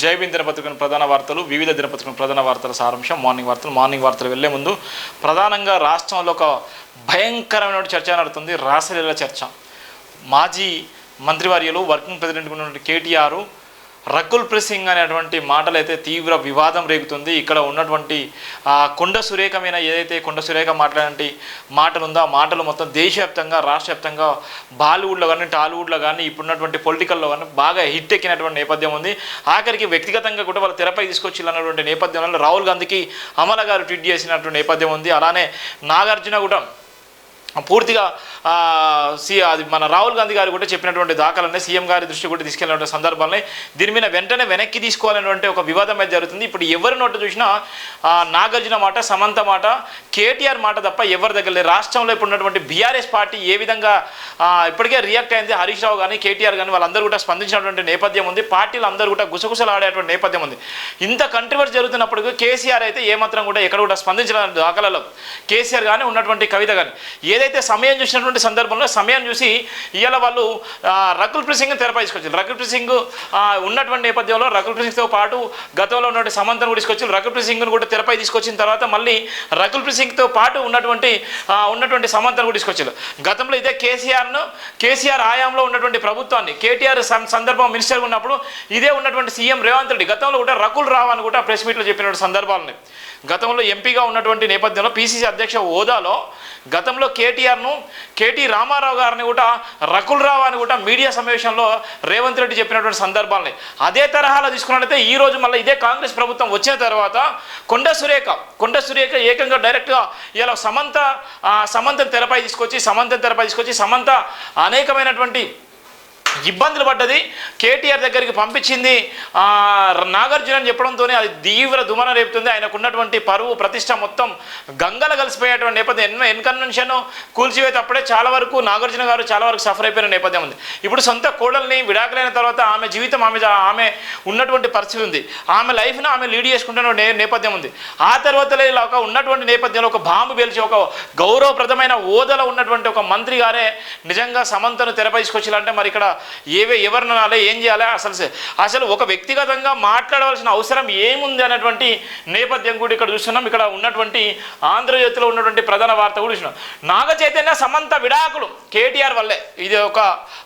జైబీన్ దినపత్రికను ప్రధాన వార్తలు వివిధ దినపత్రికను ప్రధాన వార్తల సారాంశం మార్నింగ్ వార్తలు మార్నింగ్ వార్తలు వెళ్ళే ముందు ప్రధానంగా రాష్ట్రంలో ఒక భయంకరమైన చర్చ నడుతుంది రాసలీల చర్చ. మాజీ మంత్రివర్యులు వర్కింగ్ ప్రెసిడెంట్ ఉన్నటువంటి కేటీఆర్ రకుల్ ప్రెసింగ్ అనేటువంటి మాటలు అయితే తీవ్ర వివాదం రేగుతుంది. ఇక్కడ ఉన్నటువంటి ఆ, కొండ సురేఖమైన ఏదైతే కొండ సురేఖ మాట్లాడే మాటలు ఉందో ఆ మాటలు మొత్తం దేశవ్యాప్తంగా రాష్ట్ర వ్యాప్తంగా బాలీవుడ్లో కానీ టాలీవుడ్లో కానీ ఇప్పుడున్నటువంటి పొలిటికల్లో కానీ బాగా హిట్ ఎక్కినటువంటి నేపథ్యం ఉంది. ఆఖరికి వ్యక్తిగతంగా కూడా వాళ్ళ తెరపై తీసుకొచ్చి అన్నటువంటి నేపథ్యంలో రాహుల్ గాంధీకి అమల గారు ట్వీట్ చేసినటువంటి నేపథ్యం ఉంది. అలానే నాగార్జున కూడా పూర్తిగా ఆ, సి అది మన రాహుల్ గాంధీ గారు కూడా చెప్పినటువంటి దాఖలనే సీఎం గారి దృష్టి కూడా తీసుకెళ్ళినటువంటి సందర్భాలని దీని మీద వెంటనే వెనక్కి తీసుకోవాలనేటువంటి ఒక వివాదం అయితే జరుగుతుంది. ఇప్పుడు ఎవరి నోట చూసినా నాగార్జున మాట సమంత మాట కేటీఆర్ మాట తప్ప ఎవరి దగ్గర లేదు. రాష్ట్రంలో ఇప్పుడు ఉన్నటువంటి బీఆర్ఎస్ పార్టీ ఏ విధంగా ఇప్పటికే రియాక్ట్ అయింది. హరీష్ రావు కానీ కేటీఆర్ కానీ వాళ్ళందరూ కూడా స్పందించినటువంటి నేపథ్యం ఉంది. పార్టీలు అందరూ కూడా గుసగుసలాడేటువంటి నేపథ్యం ఉంది. ఇంత కంట్రవర్సీ జరుగుతున్నప్పుడు కేసీఆర్ అయితే ఏమాత్రం కూడా ఎక్కడ కూడా స్పందించిన దాఖలలో కేసీఆర్ కానీ ఉన్నటువంటి కవిత కానీ ఏదైతే సమయం చూసినటువంటి సందర్భంలో సమయం చూసి ఇవాళ వాళ్ళు రకుల్ ప్రీత్ సింగ్ తెరపై తీసుకొచ్చారు రకుల్ ప్రీత్ సింగ్ ఉన్నటువంటి నేపథ్యంలో రకుల్ ప్రీత్ సింగ్తో పాటు గతంలో ఉన్నటువంటి సమంతను కూడా తీసుకొచ్చి రకుల్ ప్రీత్ సింగ్ను కూడా తెరపై తీసుకొచ్చిన తర్వాత మళ్ళీ రకుల్ ప్రీత్ సింగ్తో పాటు ఉన్నటువంటి ఉన్నటువంటి సమంతను కూడా తీసుకొచ్చారు గతంలో ఇదే కేసీఆర్ను కేసీఆర్ ఆయాంలో ఉన్నటువంటి ప్రభుత్వాన్ని కేటీఆర్ సందర్భం మినిస్టర్ ఉన్నప్పుడు ఇదే ఉన్నటువంటి సీఎం రేవంత్ రెడ్డి గతంలో కూడా రకుల్ రావు అని కూడా ప్రెస్ మీట్లో చెప్పినటువంటి సందర్భాలని గతంలో ఎంపీగా ఉన్నటువంటి నేపథ్యంలో పీసీసీ అధ్యక్ష హోదాలో గతంలో కే కేటీఆర్ను కేటీ రామారావు గారిని కూడా రకుల్ రావు అని కూడా మీడియా సమావేశంలో రేవంత్ రెడ్డి చెప్పినటువంటి సందర్భాలని. అదే తరహాలో తీసుకున్నట్లయితే ఈ రోజు మళ్ళీ ఇదే కాంగ్రెస్ ప్రభుత్వం వచ్చిన తర్వాత కొండ సురేఖ కొండ సురేఖ ఏకంగా డైరెక్ట్గా ఇలా సమంత సమంత తెరపై తీసుకొచ్చి సమంత తెరపై తీసుకొచ్చి సమంత అనేకమైనటువంటి ఇబ్బందులు పడ్డది. కేటీఆర్ దగ్గరికి పంపించింది. నాగార్జున అని చెప్పడంతోనే అది తీవ్ర దుమన రేపుతుంది. ఆయనకు ఉన్నటువంటి పరువు ప్రతిష్ట మొత్తం గంగల కలిసిపోయేటువంటి నేపథ్యం. ఎన్నో ఎన్కన్వెన్షన్ కూల్చివేత అప్పుడే చాలా వరకు నాగార్జున గారు చాలా వరకు సఫర్ అయిపోయిన నేపథ్యం ఉంది. ఇప్పుడు సొంత కోడల్ని విడాకులైన తర్వాత ఆమె జీవితం ఆమె ఆమె ఉన్నటువంటి పరిస్థితి ఉంది. ఆమె లైఫ్ను ఆమె లీడ్ చేసుకుంటున్న నే- నేపథ్యం ఉంది. ఆ తర్వాత ఒక ఉన్నటువంటి నేపథ్యంలో ఒక బాంబు పేల్చి ఒక గౌరవప్రదమైన ఓదల ఉన్నటువంటి ఒక మంత్రి గారే నిజంగా సమంతను తెరపై తీసుకొచ్చారంటే మరి ఇక్కడ ఏవే ఎవరిని అనాలి ఏం చేయాలి? అసలు అసలు ఒక వ్యక్తిగతంగా మాట్లాడవలసిన అవసరం ఏముంది అనేటువంటి నేపథ్యం కూడా ఇక్కడ చూస్తున్నాం. ఇక్కడ ఉన్నటువంటి ఆంధ్రజ్యోతిలో ఉన్నటువంటి ప్రధాన వార్త కూడా చూసినాం నాగ చైతన్య సమంత విడాకులు కేటీఆర్ వల్లే. ఇది ఒక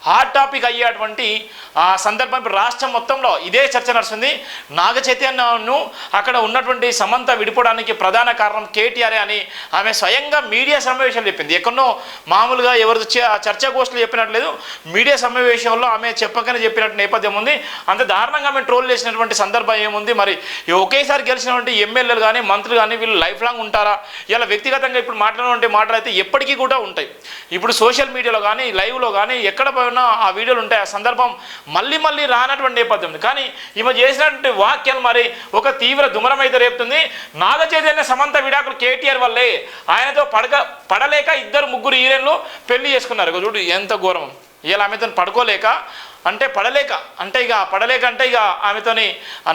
హాట్ టాపిక్ అయ్యేటువంటి ఆ సందర్భం ఇప్పుడు రాష్ట్రం మొత్తంలో ఇదే చర్చ నడుస్తుంది. నాగ చైతన్యను అక్కడ ఉన్నటువంటి సమంత విడిపోవడానికి ప్రధాన కారణం కేటీఆర్ అని ఆమె స్వయంగా మీడియా సమావేశాలు చెప్పింది. ఎక్కడో మామూలుగా ఎవరు చ- చర్చా గోష్ఠులు చెప్పినట్లేదు మీడియా సమావేశంలో ఆమె చెప్పకనే చెప్పినట్టు నేపథ్యం ఉంది. అంత దారుణంగా ఆమె ట్రోల్ చేసినటువంటి సందర్భం ఏముంది? మరి ఒకేసారి గెలిచినటువంటి ఎమ్మెల్యేలు కానీ మంత్రులు కానీ వీళ్ళు లైఫ్ లాంగ్ ఉంటారా? ఇలా వ్యక్తిగతంగా ఇప్పుడు మాట్లాడినటువంటి మాటలు అయితే ఎప్పటికీ కూడా ఉంటాయి. ఇప్పుడు సోషల్ మీడియాలో కానీ లైవ్లో కానీ ఎక్కడ పోయినా ఆ వీడియోలు ఉంటాయి ఆ సందర్భం మళ్ళీ మళ్ళీ రానటువంటి నేపథ్యం కానీ ఈమె చేసినటువంటి వాక్యాలు మరి ఒక తీవ్ర దుమరం అయితే రేపుతుంది. నాగ చైతన్య సమంత విడాకులు కేటీఆర్ వల్లే ఆయనతో పడక పడలేక ఇద్దరు ముగ్గురు హీరోయిన్లు పెళ్ళి చేసుకున్నారు. చూడు ఎంత ఘోరం. ఇలా ఆమెతో పడుకోలేక అంటే పడలేక అంటే ఇక పడలేక అంటే ఇక ఆమెతోని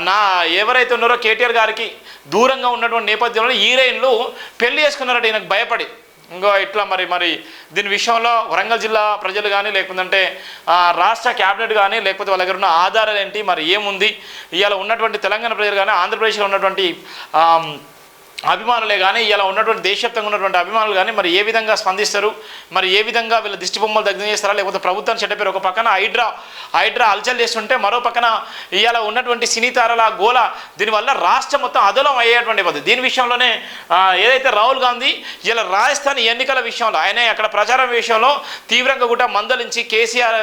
నా ఎవరైతే ఉన్నారో కేటీఆర్ గారికి దూరంగా ఉన్నటువంటి నేపథ్యంలో హీరోయిన్లు పెళ్ళి చేసుకున్నారట ఈయనకు భయపడి. ఇంకో ఇట్లా మరి మరి దీని విషయంలో వరంగల్ జిల్లా ప్రజలు కానీ లేకుంటే రాష్ట్ర క్యాబినెట్ కానీ లేకపోతే వాళ్ళ దగ్గర ఉన్న ఆధారాలు ఏంటి మరి ఏముంది? ఇవాళ ఉన్నటువంటి తెలంగాణ ప్రజలు కానీ ఆంధ్రప్రదేశ్లో ఉన్నటువంటి అభిమానులే కానీ ఇలా ఉన్నటువంటి దేశవ్యాప్తంగా ఉన్నటువంటి అభిమానులు కానీ మరి ఏ విధంగా స్పందిస్తారు? మరి ఏ విధంగా వీళ్ళ దిష్టి బొమ్మలు దగ్గర చేస్తారా లేకపోతే ప్రభుత్వాన్ని చెడ్డపేరు ఒక పక్కన హైడ్రా హైడ్రా అల్చల్ చేస్తుంటే మరో పక్కన ఇలా ఉన్నటువంటి సినీ తారల గోల దీనివల్ల రాష్ట్రం మొత్తం అదలం అయ్యేటువంటి పద్ధతి దీని విషయంలోనే ఏదైతే రాహుల్ గాంధీ ఇలా రాజస్థాన్ ఎన్నికల విషయంలో ఆయన అక్కడ ప్రచారం విషయంలో తీవ్రంగా కూడా మందలించి కేసీఆర్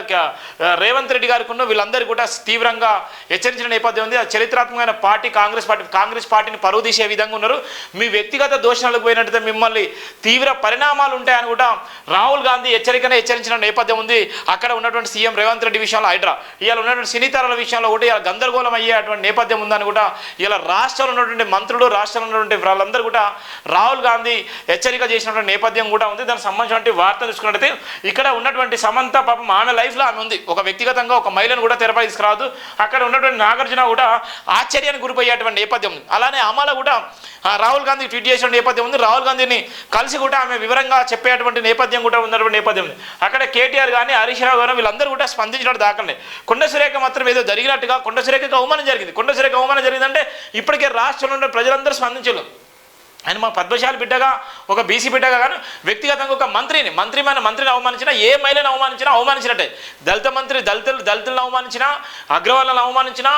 రేవంత్ రెడ్డి గారికి ఉన్న వీళ్ళందరూ కూడా తీవ్రంగా హెచ్చరించిన నేపథ్యం ఉంది. చరిత్రాత్మకమైన పార్టీ కాంగ్రెస్ పార్టీ కాంగ్రెస్ పార్టీని పరువు తీసే విధంగా ఉన్నారు. మీ వ్యక్తిగత దోషణలకు పోయినట్టయితే మిమ్మల్ని తీవ్ర పరిణామాలు ఉంటాయని కూడా రాహుల్ గాంధీ హెచ్చరికనే హెచ్చరించిన నేపథ్యం ఉంది. అక్కడ ఉన్నటువంటి సీఎం రేవంత్ రెడ్డి విషయంలో హైడ్రా. ఇవాళ ఉన్నటువంటి సినీతారాల విషయంలో కూడా ఇలా గందరగోళం అయ్యేటువంటి నేపథ్యం ఉందని కూడా ఇలా రాష్ట్రంలో ఉన్నటువంటి మంత్రులు రాష్ట్రంలో ఉన్నటువంటి వాళ్ళందరూ కూడా రాహుల్ గాంధీ హెచ్చరిక చేసినటువంటి నేపథ్యం కూడా ఉంది. దానికి సంబంధించినటువంటి వార్త చూసుకున్నట్టయితే ఇక్కడ ఉన్నటువంటి సమంత పాపం ఆమె లైఫ్లో ఆమె ఉంది. ఒక వ్యక్తిగతంగా ఒక మహిళను కూడా తెరపై తీసుకురాదు అక్కడ ఉన్నటువంటి నాగార్జున కూడా ఆశ్చర్యానికి గురిపోయేటువంటి నేపథ్యం ఉంది. అలానే అమల కూడా రాహుల్ రాహుల్ గాంధీ ట్వీట్ చేసిన నేపథ్యం ఉంది. రాహుల్ గాంధీని కలిసి కూడా ఆమె వివరంగా చెప్పేటువంటి నేపథ్యం కూడా ఉన్నటువంటి నేపథ్యం ఉంది. అక్కడ కేటీఆర్ కానీ హరీష్ రావు కానీ వీళ్ళందరూ కూడా స్పందించినట్టు దాఖలే. కొండ సురేఖ మాత్రం ఏదో జరిగినట్టుగా కొండ సురేఖకు అవమానం జరిగింది. కొండ సురేఖ అవమానం జరిగిందంటే ఇప్పటికే రాష్ట్రంలో ఉన్న ప్రజలందరూ స్పందించలేదు. ఆయన మా పద్మశాలి బిడ్డగా ఒక బీసీ బిడ్డగా కానీ వ్యక్తిగతంగా ఒక మంత్రిని మంత్రిమైన మంత్రిని అవమానించినా ఏ మహిళను అవమానించినా అవమానించినట్టే. దళిత మంత్రి దళితులు దళితులను అవమానించినా అగ్రవాళ్ళను అవమానించినా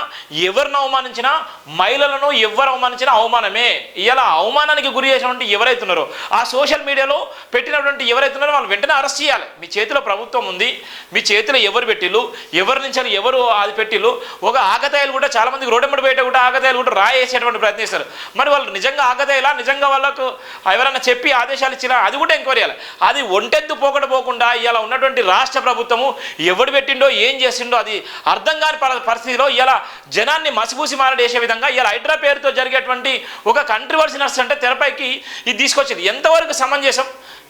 ఎవరిని అవమానించినా మహిళలను ఎవరు అవమానించినా అవమానమే. ఇలా అవమానానికి గురి చేసినటువంటి ఎవరైతున్నారో ఆ సోషల్ మీడియాలో పెట్టినటువంటి ఎవరైతున్నారో వాళ్ళు వెంటనే అరెస్ట్ చేయాలి. మీ చేతిలో ప్రభుత్వం ఉంది మీ చేతిలో ఎవరు పెట్టిల్లు ఎవరి నుంచి ఎవరు అది పెట్టిల్లు ఒక ఆగతాయిలు కూడా చాలా మందికి రోడ్డెమ్మడి బయట కూడా ఆగతాయిలు కూడా రాయేసేటువంటి ప్రయత్నిస్తారు. మరి వాళ్ళు నిజంగా ఆగతాయిలా? నిజంగా వాళ్ళకు ఎవరైనా చెప్పి చెప్పి ఆదేశాలు ఇచ్చినా అది కూడా ఎంక్వైరీ చేయాలి. అది ఒంటెత్తు పోకడ పోకుండా ఇలా ఉన్నటువంటి రాష్ట్ర ప్రభుత్వము ఎవడు పెట్టిండో ఏం చేసిండో అది అర్థం కాని పర- పరిస్థితిలో ఇలా జనాన్ని మసిపూసి మారడేసే విధంగా ఇలా హైడ్రా పేరుతో జరిగేటువంటి ఒక కంట్రవర్సీ నర్స్ అంటే తెరపైకి ఇది తీసుకొచ్చింది. ఎంతవరకు సమంజసం?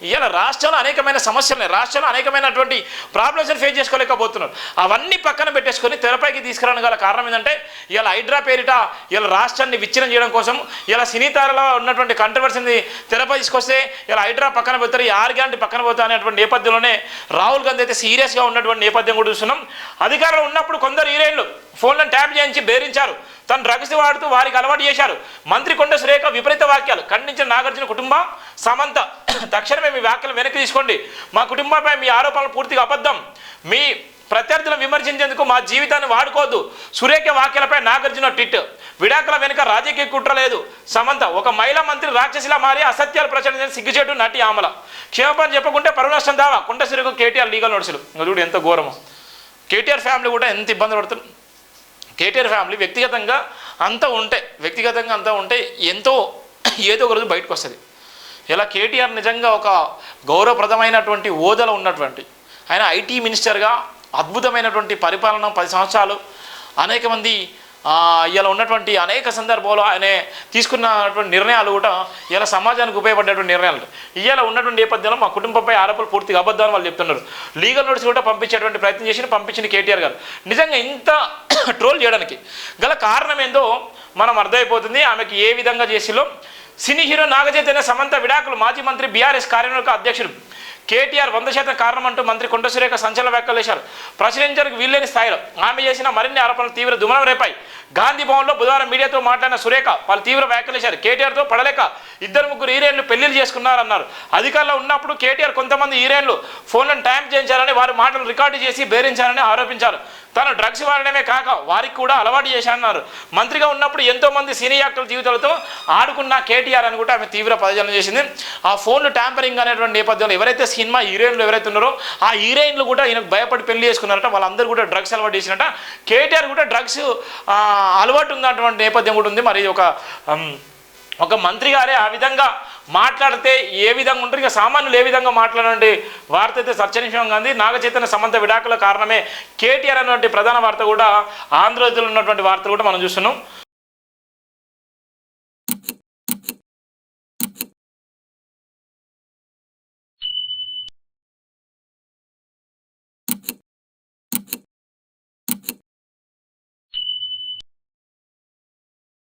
ఇవాళ రాష్ట్రంలో అనేకమైన సమస్యలు ఉన్నాయి. రాష్ట్రంలో అనేకమైనటువంటి ప్రాబ్లమ్స్ని ఫేస్ చేసుకోలేకపోతున్నారు. అవన్నీ పక్కన పెట్టేసుకొని తెరపైకి తీసుకురావడం గల కారణం ఏంటంటే ఇలా హైడ్రా పేరిట ఇలా రాష్ట్రాన్ని విచ్ఛిన్నం చేయడం కోసం ఇలా సినీతారలో ఉన్నటువంటి కంట్రవర్సీని తెరపై తీసుకొస్తే ఇలా హైడ్రా పక్కన పోతారు ఈ ఆరు గ్యారంటీ పక్కన పోతా అనేటువంటి నేపథ్యంలోనే రాహుల్ గాంధీ అయితే సీరియస్గా ఉన్నటువంటి నేపథ్యం కూడా చూస్తున్నాం. అధికారంలో ఉన్నప్పుడు కొందరు హీరోయిన్లు ఫోన్లను ట్యాప్ చేయించి బెదిరించారు. తను డ్రగ్స్ వాడుతూ వారికి అలవాటు చేశారు. మంత్రి కొండ సురేఖ విపరీత వాక్యాలు. ఖండించిన నాగార్జున కుటుంబం సమంత తక్షణమే మీ వ్యాఖ్యలు వెనక్కి తీసుకోండి. మా కుటుంబంపై మీ ఆరోపణలు పూర్తిగా అబద్ధం. మీ ప్రత్యర్థులను విమర్శించేందుకు మా జీవితాన్ని వాడుకోవద్దు. సురేఖ వాక్యాలపై నాగార్జున టిట్. విడాకుల వెనుక రాజకీయ కుట్ర లేదు. సమంత ఒక మహిళా మంత్రి రాక్షసిలా మారి అసత్యాలు ప్రచారం సిగ్గుచేటు నటి ఆమల. క్షేమపని చెప్పకుంటే పరువు దావా. కుంట సురేఖ కేటీఆర్ లీగల్ నోటీసులు. చూడు ఎంత ఘోరమో. కేటీఆర్ ఫ్యామిలీ కూడా ఎంత ఇబ్బంది పడుతుంది కేటీఆర్ ఫ్యామిలీ వ్యక్తిగతంగా అంతా ఉంటే వ్యక్తిగతంగా అంతా ఉంటే ఎంతో ఏదో ఒక రోజు బయటకు వస్తుంది. ఇలా కేటీఆర్ నిజంగా ఒక గౌరవప్రదమైనటువంటి హోదాలో ఉన్నటువంటి ఆయన ఐటీ మినిస్టర్గా అద్భుతమైనటువంటి పరిపాలన పది సంవత్సరాలు అనేక మంది ఇలా ఉన్నటువంటి అనేక సందర్భాలు ఆయన తీసుకున్నటువంటి నిర్ణయాలు కూడా ఇలా సమాజానికి ఉపయోగపడేటువంటి నిర్ణయాలు. ఇలా ఉన్నటువంటి నేపథ్యంలో మా కుటుంబంపై ఆరోపణలు పూర్తిగా అబద్ధాలు వాళ్ళు చెప్తున్నారు. లీగల్ నోటీస్ కూడా పంపించేటువంటి ప్రయత్నం చేసి పంపించిన కేటీఆర్ గారు. నిజంగా ఇంత ట్రోల్ చేయడానికి గల కారణం ఏందో మనం అర్థమైపోతుంది. ఆమెకి ఏ విధంగా చేసిలో సినీ హీరో నాగచైతన్య సమంత విడాకులు మాజీ మంత్రి బీఆర్ఎస్ కార్యనిర్వాహక అధ్యక్షుడు కేటీఆర్ వంద శాతం కారణం అంటూ మంత్రి కొండసురేఖ సంచలన వ్యాఖ్యలు చేశారు. ప్రశ్నించడానికి వీల్లేని స్థాయిలో ఆమె చేసిన మరిన్ని ఆరోపణలు తీవ్ర దుమలం రేపాయి గాంధీ భవన్లో బుధవారం మీడియాతో మాట్లాడిన సురేఖ వాళ్ళు తీవ్ర వ్యాఖ్యలు చేశారు. కేటీఆర్తో పడలేక ఇద్దరు ముగ్గురు హీరోయిన్లు పెళ్ళిళ్ళు చేసుకున్నారన్నారు. అధికారంలో ఉన్నప్పుడు కేటీఆర్ కొంతమంది హీరోయిన్లు ఫోన్లను ట్యాంప్ చేయించారని వారి మాటలు రికార్డు చేసి బేరించారని ఆరోపించారు. తాను డ్రగ్స్ వాడడమే కాక వారికి కూడా అలవాటు చేశానన్నారు. మంత్రిగా ఉన్నప్పుడు ఎంతో మంది సినీ యాక్టర్ల జీవితాలతో ఆడుకున్న కేటీఆర్ అని కూడా ఆమె తీవ్ర పదజలం చేసింది. ఆ ఫోన్లు ట్యాంపరింగ్ అనేటువంటి నేపథ్యంలో ఎవరైతే సినిమా హీరోయిన్లు ఎవరైతే ఉన్నారో ఆ హీరోయిన్లు కూడా ఈయనకు భయపడి పెళ్ళి చేసుకున్నారట. వాళ్ళందరూ కూడా డ్రగ్స్ అలవాటు చేసినట. కేటీఆర్ కూడా డ్రగ్స్ అలవాటు ఉన్నటువంటి నేపథ్యం కూడా ఉంది. మరి ఒక ఒక మంత్రి గారే ఆ విధంగా మాట్లాడితే ఏ విధంగా ఉంటారు ఇక సామాన్యులు ఏ విధంగా మాట్లాడండి? వార్త అయితే చర్చనీయంగా గాంధీ నాగచైతన్య సమంత విడాకుల కారణమే కేటీఆర్ అన్నటువంటి ప్రధాన వార్త కూడా ఆంధ్రజ్యోతిలో ఉన్నటువంటి వార్తలు కూడా మనం చూస్తున్నాం.